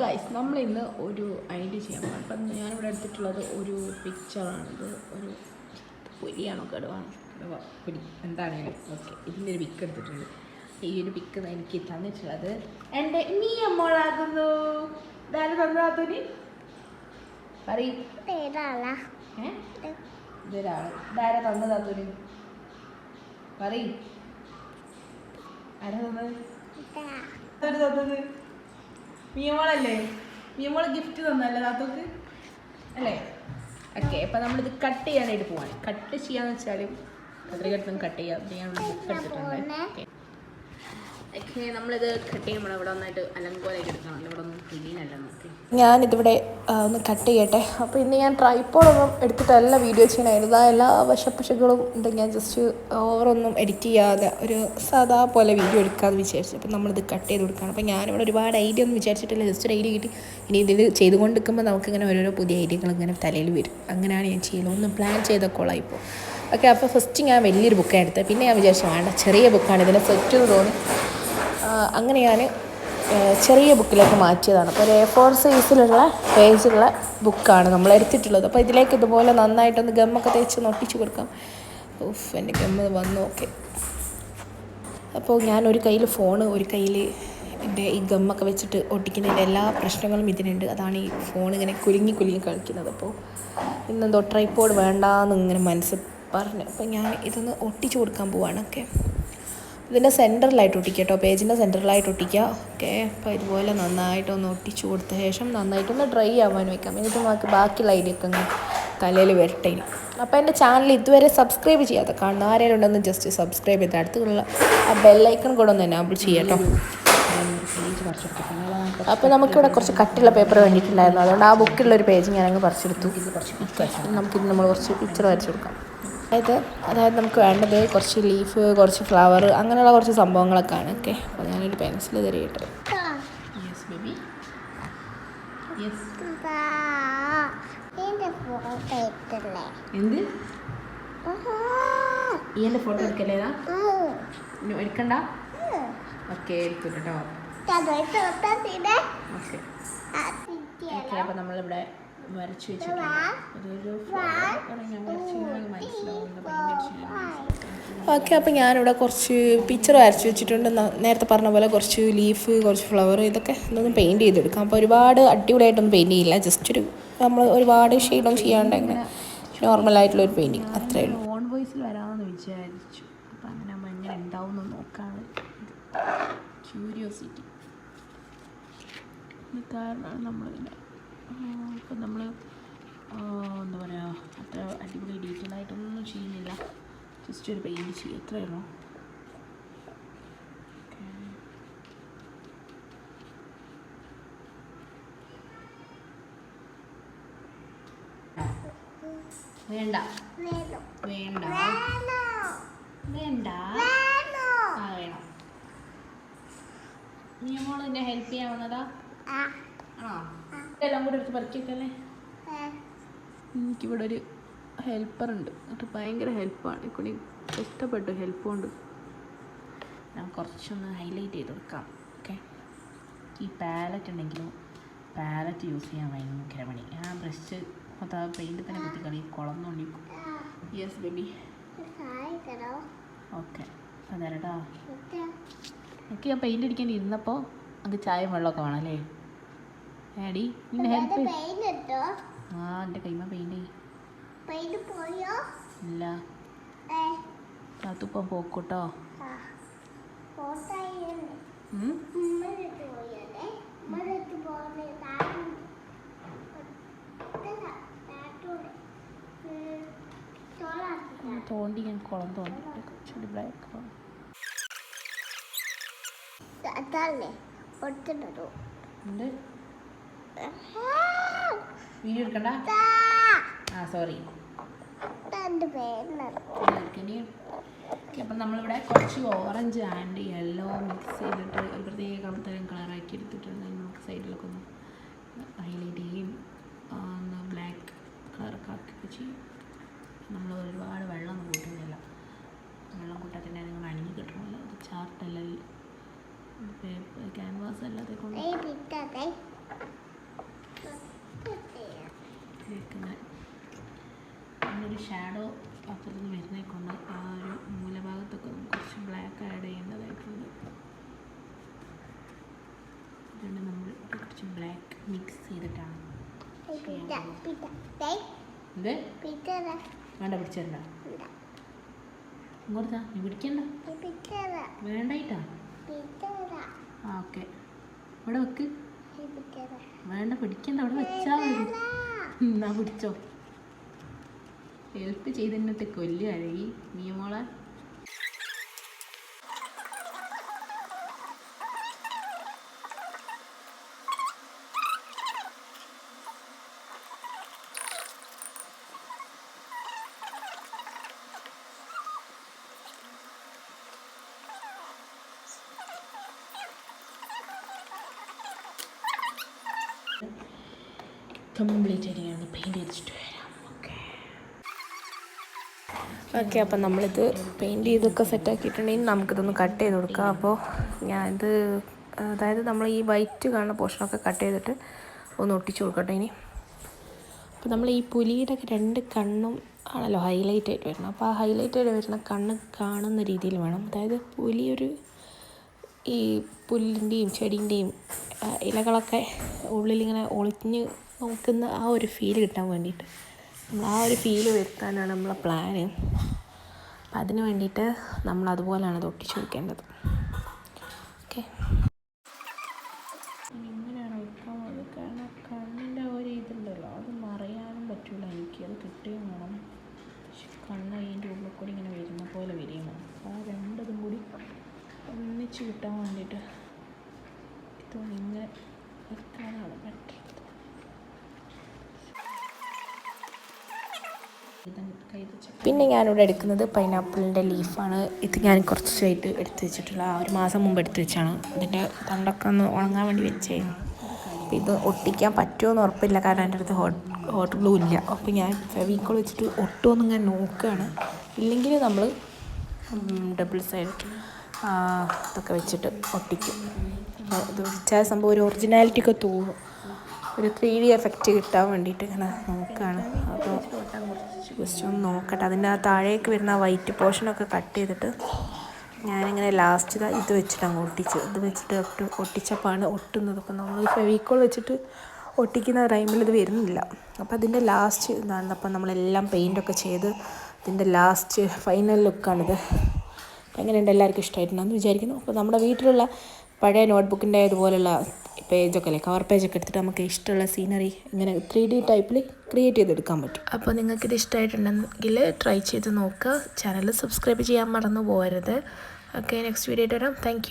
Guys നമ്മൾ ഇന്ന് ഒരു ഐഡിയ ചെയ്യാൻ പോകണം അപ്പം ഞാനിവിടെ എടുത്തിട്ടുള്ളത് ഒരു പിക്ചറാണിത് ഒരു പുലിയാണോ കടുവാണോ? കടുവ. പുലി. എന്താണെങ്കിലും ഓക്കെ. ഇതിന്റെ ഒരു പിക്ക് എടുത്തിട്ടുണ്ട്. ഈ ഒരു പിക്ക് എനിക്ക് തന്നിട്ടുള്ളത്. എന്റെ നീ അമ്മോളാകുന്നു ഇതാരും തന്നാത്തോനി പറയും. ഇതൊരാൾ ഇതാരാ തന്നതാത്തോനി പറയും. ആരാ തന്നത്? ആര് തന്നത്? മിയമോളല്ലേ മിയമോൾ ഗിഫ്റ്റ് തന്നല്ലേ താത്തോക്ക്? അല്ലേ? ഓക്കെ അപ്പം നമ്മളിത് കട്ട് ചെയ്യാനായിട്ട് പോവാണ്. കട്ട് ചെയ്യാന്ന് വെച്ചാൽ കത്രികടുത്തും കട്ട് ചെയ്യാം. ഞാൻ എടുത്തിട്ടുണ്ട്. ഓക്കെ നമ്മളിത് കട്ട് അലങ്കോലായിട്ട് ഞാനിതിവിടെ ഒന്ന് കട്ട് ചെയ്യട്ടെ. അപ്പോൾ ഇന്ന് ഞാൻ ട്രൈപ്പോഡൊന്നും എടുത്തിട്ടല്ല വീഡിയോ ചെയ്യണമായിരുന്നു ആ എല്ലാ വശപ്പശകളും ഉണ്ട്. ഞാൻ ജസ്റ്റ് ഓവറൊന്നും എഡിറ്റ് ചെയ്യാതെ ഒരു സാധാ പോലെ വീഡിയോ എടുക്കാമെന്ന് വിചാരിച്ചു. അപ്പോൾ നമ്മളിത് കട്ട് ചെയ്ത് കൊടുക്കുകയാണ് അപ്പോൾ ഞാനിവിടെ ഒരുപാട് ഐഡിയ ഒന്നും വിചാരിച്ചിട്ടില്ല. ജസ്റ്റ് ഒരു ഐഡിയ കിട്ടി. ഇനി ഇതിൽ ചെയ്തുകൊണ്ട് നിൽക്കുമ്പോൾ നമുക്കിങ്ങനെ ഓരോരോ പുതിയ ഐഡിയകൾ ഇങ്ങനെ തലയിൽ വരും. അങ്ങനെയാണ് ഞാൻ ചെയ്യുന്നത് ഒന്നും പ്ലാൻ ചെയ്ത കൊള്ളായിപ്പോൾ ഓക്കെ അപ്പോൾ ഫസ്റ്റ് ഞാൻ വലിയൊരു ബുക്കാണ് എടുത്തത്. പിന്നെ ഞാൻ വിചാരിച്ചു വേണ്ട ചെറിയ ബുക്കാണ് ഇതിനെ സെറ്റ് എന്ന് തോന്നി. അങ്ങനെ ഞാൻ ചെറിയ ബുക്കിലേക്ക് മാറ്റിയതാണ്. അപ്പോൾ ഒരു എ ഫോർ സൈസിലുള്ള പേജുള്ള ബുക്കാണ് നമ്മൾ എടുത്തിട്ടുള്ളത്. അപ്പോൾ ഇതിലേക്ക് ഇതുപോലെ നന്നായിട്ടൊന്ന് ഗമ്മൊക്കെ തേച്ച് നോട്ടിച്ച് കൊടുക്കാം. ഉഫ് എന്റെ ഗമ്മ വന്നു. ഓക്കെ. അപ്പോൾ ഞാൻ ഒരു കയ്യിൽ ഫോണ് ഒരു കയ്യിൽ എന്റെ ഈ ഗമ്മൊക്കെ വെച്ചിട്ട് ഒട്ടിക്കുന്നതിന്റെ എല്ലാ പ്രശ്നങ്ങളും ഇതിനുണ്ട്. അതാണ് ഈ ഫോൺ ഇങ്ങനെ കുലുങ്ങി കുലുങ്ങി കളിക്കുന്നത്. അപ്പോൾ ഇന്നെന്തോ ട്രൈപ്പോഡ് വേണ്ടാന്ന് ഇങ്ങനെ മനസ്സ് പറഞ്ഞു. അപ്പോൾ ഞാൻ ഇതൊന്ന് ഒട്ടിച്ചു കൊടുക്കാൻ പോവാണ്. ഓക്കെ. ഇതിന്റെ സെന്ററിലായിട്ട് ഒട്ടിക്കുക കേട്ടോ. പേജിന്റെ സെന്ററിലായിട്ട് ഒട്ടിക്കുക. ഓക്കെ. അപ്പോൾ ഇതുപോലെ നന്നായിട്ടൊന്ന് ഒട്ടിച്ചു കൊടുത്ത ശേഷം നന്നായിട്ടൊന്ന് ഡ്രൈ ആവാൻ വെക്കാം. എന്നിട്ട് നമുക്ക് ബാക്കിയുള്ള ഐഡിയൊക്കെ ഒന്ന് തലയിൽ വരട്ടെ അപ്പോൾ എന്റെ ചാനൽ ഇതുവരെ സബ്സ്ക്രൈബ് ചെയ്യാത്ത കാണുന്ന ആരെങ്കിലും ഉണ്ടെന്ന് ജസ്റ്റ് സബ്സ്ക്രൈബ് ചെയ്ത് അടുത്തുള്ള ആ ബെല്ലൈക്കൺ കൂടെ ഒന്ന് എനാബിൾ ചെയ്യാട്ടോ അപ്പോൾ നമുക്കിവിടെ കുറച്ച് കട്ടുള്ള പേപ്പർ വേണ്ടിയിട്ടുണ്ടായിരുന്നു. അതുകൊണ്ട് ആ ബുക്കിലുള്ള ഒരു പേജ് ഞാനങ്ങ് പറിച്ചെടുത്തു. നമുക്കിത് നമ്മൾ കുറച്ച് പിക്ചർ വരച്ചു കൊടുക്കാം. അതായത് അതായത് നമുക്ക് വേണ്ടത് കുറച്ച് ലീഫ് കുറച്ച് ഫ്ലവർ അങ്ങനെയുള്ള കുറച്ച് സംഭവങ്ങളൊക്കെ ആണ് ഓക്കെ അപ്പോൾ ഞാനൊരു പെൻസിൽ തരികട്ടെ യെസ് ബേബി യെസ് എന്റെ ഫോട്ടോ ഇട്ടല്ലേ? എന്ത്? ഈ എന്റെ ഫോട്ടോ എടുക്കല്ലേതാ എടുക്കണ്ട? ഓക്കെ അപ്പോൾ നമ്മളിവിടെ വരച്ചു വെച്ചിട്ടുണ്ട്. അതൊരു ഞാൻ വരച്ചു. ഓക്കെ അപ്പോൾ ഞാനിവിടെ കുറച്ച് പിക്ചർ വരച്ചു വെച്ചിട്ടുണ്ട്. നേരത്തെ പറഞ്ഞ പോലെ കുറച്ച് ലീഫ് കുറച്ച് ഫ്ലവർ ഇതൊക്കെ ഇതൊന്ന് പെയിന്റ് ചെയ്തെടുക്കാം. അപ്പോൾ ഒരുപാട് അടിപൊളിയായിട്ടൊന്നും പെയിന്റ് ചെയ്യില്ല. ജസ്റ്റ് ഒരു നമ്മൾ ഒരുപാട് ഷെയ്ഡൊന്നും ചെയ്യാണ്ട് അങ്ങനെ നോർമലായിട്ടുള്ള ഒരു പെയിന്റിങ് അത്രേ ഉള്ളൂ. ഓൺ വോയിസിൽ വരാമെന്ന് വിചാരിച്ചു. അപ്പം അങ്ങനെ മഞ്ഞ ഉണ്ടാവും എന്ന് നോക്കാണ്. ക്യൂരിയോസിറ്റി കാരണമാണ് നമ്മളിങ്ങനെ ഇപ്പം നമ്മൾ എന്താ പറയുക അത്ര അടിപൊളി ഡീറ്റെയിൽ ആയിട്ടൊന്നും ചെയ്യുന്നില്ല. ജസ്റ്റ് ഒരു പെയിന്റ് ചെയ്യും എത്രയേ ഉള്ളൂ. വേണ്ട. വേണ്ട. വേണ്ട. ആ വേണം. നീ മോൾ എന്നെ ഹെൽപ്പ് ചെയ്യാൻ വന്നതാ ആണോ എല്ലാം കൂടെ എടുത്ത് പറിക്കല്ലേ എനിക്കിവിടെ ഒരു ഹെൽപ്പർ ഉണ്ട് അത് ഭയങ്കര ഹെൽപ്പാണ്. കൂടി ഇഷ്ടപ്പെട്ടു ഹെൽപ്പ് കൊണ്ട് ഞാൻ കുറച്ചൊന്ന് ഹൈലൈറ്റ് ചെയ്ത് കൊടുക്കാം. ഓക്കെ? ഈ പാലറ്റ് ഉണ്ടെങ്കിലും പാലറ്റ് യൂസ് ചെയ്യാൻ ഭയങ്കര പണി ആ ബ്രഷ് മൊത്തം പെയിന്റ് തന്നെ കുത്തി കളി കുളന്നുകൊണ്ടിരിക്കും യെസ് ബേബി ഓക്കെ. അതരടാ എനിക്ക് ഞാൻ പെയിന്റ് അടിക്കാൻ ഇരുന്നപ്പോൾ നമുക്ക് ചായയും വെള്ളമൊക്കെ വേണം അല്ലേ? ഏടി നിന്നെ ഹെൽപ്പ് ആ എന്റെ കൈമ പെയിന്റ് പോയോ? ഇല്ല. അതിപ്പം പോക്കൂട്ടോ. തോണ്ടി ഞാൻ കുളം തോന്നി കുറച്ചുകൂടി ബ്ലാക്ക് അതല്ലേ ഒട്ടുന്നത് ഉണ്ട് വീഡിയോ എടുക്കണ്ട? ആ സോറി അപ്പം നമ്മളിവിടെ കുറച്ച് ഓറഞ്ച് ആൻഡ് യെല്ലോ മിക്സ് ചെയ്തിട്ട് ഒരു പ്രത്യേക തരം കളറാക്കി എടുത്തിട്ടുണ്ട്. നമുക്ക് സൈഡിലൊക്കെ ഒന്ന് ഹൈലൈറ്റ് ചെയ്യും. ബ്ലാക്ക് കളറൊക്കെ ആക്കി ചെയ്യും നമ്മൾ ഒരുപാട് വെള്ളം ഒന്നും കൂട്ടുന്നില്ല. വെള്ളം കൂട്ടാതെ തന്നെ നിങ്ങൾ അണിഞ്ഞ് കിട്ടണമല്ലോ. അത് ചാർട്ടല്ല ക്യാൻവാസ് അല്ലാതെ കൊണ്ട് പിറ്റത്തെ നമ്മളൊരു ഷാഡോ പത്രത്തിൽ വരുന്നേ കൊണ്ട് ആ ഒരു മൂലഭാഗത്തൊക്കെ കുറച്ച് ബ്ലാക്ക് ആഡ് ചെയ്യേണ്ടതായിട്ടുണ്ട്. അതുകൊണ്ട് നമ്മൾ കുറച്ച് ബ്ലാക്ക് മിക്സ് ചെയ്തിട്ടാണ്. വേണ്ട പിടിച്ചിട്ടുണ്ട ഇങ്ങോട്ടാ നീ പിടിക്കണ്ട. വേണ്ടായിട്ടാ? ആ ഓക്കെ. ഇവിടെ വെക്ക്. വേണ്ട പിടിക്കണ്ട. അവിടെ വെച്ചാൽ മതി. എന്നാ പിടിച്ചോ. ഹെൽപ്പ് ചെയ്തിട്ട് കൊല്ലുകയാണ് നീ മിയമോളെ കംപ്ലീറ്റ് ആയിട്ട് ഞാൻ പെയിന്റ് വരാം. ഓക്കെ ഓക്കെ അപ്പം നമ്മളിത് പെയിന്റ് ചെയ്തൊക്കെ സെറ്റാക്കിയിട്ടുണ്ടെങ്കിൽ നമുക്കിതൊന്ന് കട്ട് ചെയ്ത് കൊടുക്കാം. അപ്പോൾ ഞാനിത് അതായത് നമ്മൾ ഈ വൈറ്റ് കാണുന്ന പോർഷനൊക്കെ കട്ട് ചെയ്തിട്ട് ഒന്ന് ഒട്ടിച്ച് കൊടുക്കട്ടെ ഇനി. അപ്പോൾ നമ്മൾ ഈ പുലിയുടെ രണ്ട് കണ്ണും ആണല്ലോ ഹൈലൈറ്റ് ആയിട്ട് വരുന്നത്. അപ്പോൾ ആ ഹൈലൈറ്റ് ആയിട്ട് വരുന്ന കണ്ണ് കാണുന്ന രീതിയിൽ വേണം. അതായത് പുലി ഒരു ഈ പുല്ലിന്റെയും ചെടീന്റെയും ഇലകളൊക്കെ ഉള്ളിലിങ്ങനെ ഒളിഞ്ഞ് നോക്കുന്ന ആ ഒരു ഫീൽ കിട്ടാൻ വേണ്ടിയിട്ട്. നമ്മൾ ആ ഒരു ഫീൽ വരുത്താനാണ് നമ്മളെ പ്ലാൻ അപ്പം അതിന് വേണ്ടിയിട്ട് നമ്മൾ അതുപോലെയാണ് അത് ഒട്ടിച്ചു വയ്ക്കേണ്ടത് ഓക്കെ ഒരു അത് കൂടി ഇങ്ങനെ പോലെ ആ ഒന്നിച്ച് കിട്ടാൻ വേണ്ടിയിട്ട് ഇതൊന്നും ഇങ്ങനെ വെക്കാനാണ് ബെറ്റർ പിന്നെ ഞാനിവിടെ എടുക്കുന്നത് പൈനാപ്പിളിന്റെ ലീഫാണ്. ഇത് ഞാൻ കുറച്ചായിട്ട് എടുത്ത് വെച്ചിട്ടുള്ള ആ ഒരു മാസം മുമ്പ് എടുത്ത് വെച്ചാണ്. ഇതിന്റെ തണ്ടൊക്കെ ഒന്ന് ഉണങ്ങാൻ വേണ്ടി വെച്ചായിരുന്നു അപ്പോൾ ഇത് ഒട്ടിക്കാൻ പറ്റുമോ എന്ന് ഉറപ്പില്ല. കാരണം എന്റെ അടുത്ത് ഹോട്ട് ഹോട്ട് ഗ്ലൂ ഇല്ല. അപ്പോൾ ഞാൻ ഫെവിക്കോൾ വെച്ചിട്ട് ഒട്ടുമെന്ന് ഞാൻ നോക്കുകയാണ്. ഇല്ലെങ്കിൽ നമ്മൾ ഡബിൾ സൈഡ് ഇതൊക്കെ വെച്ചിട്ട് ഒട്ടിക്കും. അപ്പോൾ ഇത് വെച്ചാൽ സംഭവം ഒരു ഒറിജിനാലിറ്റി ഒക്കെ തോന്നും. ഒരു ത്രീ ഡി എഫക്റ്റ് കിട്ടാൻ വേണ്ടിയിട്ട് ഇങ്ങനെ നോക്കുകയാണ്. അപ്പോൾ ജസ്റ്റ് ഒന്ന് നോക്കട്ടെ. അതിന്റെ ആ താഴേക്ക് വരുന്ന വൈറ്റ് പോർഷനൊക്കെ കട്ട് ചെയ്തിട്ട് ഞാനിങ്ങനെ ലാസ്റ്റ് ഇതാ ഇത് വെച്ചിട്ടാണ് ഒട്ടിച്ച്. ഇത് വെച്ചിട്ട് ഒട്ട് ഒട്ടിച്ചപ്പോഴാണ് ഒട്ടുന്നത്. അപ്പം നമ്മൾ ഫെവിക്കോൾ വെച്ചിട്ട് ഒട്ടിക്കുന്ന ടൈമിൽ ഇത് വരുന്നില്ല. അപ്പോൾ അതിന്റെ ലാസ്റ്റ് ഇതാണ്. അപ്പം നമ്മളെല്ലാം പെയിന്റൊക്കെ ചെയ്ത് ഇതിന്റെ ലാസ്റ്റ് ഫൈനൽ ലുക്കാണിത് എങ്ങനെയുണ്ട്? എല്ലാവർക്കും ഇഷ്ടമായിട്ടുണ്ടെന്ന് വിചാരിക്കുന്നു. അപ്പോൾ നമ്മുടെ വീട്ടിലുള്ള പഴയ നോട്ട്ബുക്കിന്റെ ഇതുപോലുള്ള പേജൊക്കെ അല്ലേ കവർ പേജൊക്കെ എടുത്തിട്ട് നമുക്ക് ഇഷ്ടമുള്ള സീനറി ഇങ്ങനെ ത്രീ ഡി ടൈപ്പിൽ ക്രിയേറ്റ് ചെയ്തെടുക്കാൻ പറ്റും. അപ്പോൾ നിങ്ങൾക്കിത് ഇഷ്ടമായിട്ടുണ്ടെങ്കിൽ ട്രൈ ചെയ്ത് നോക്കുക. ചാനൽ സബ്സ്ക്രൈബ് ചെയ്യാൻ മറന്നു പോകരുത്. ഓക്കെ നെക്സ്റ്റ് വീഡിയോ ആയിട്ട് വരാം. താങ്ക്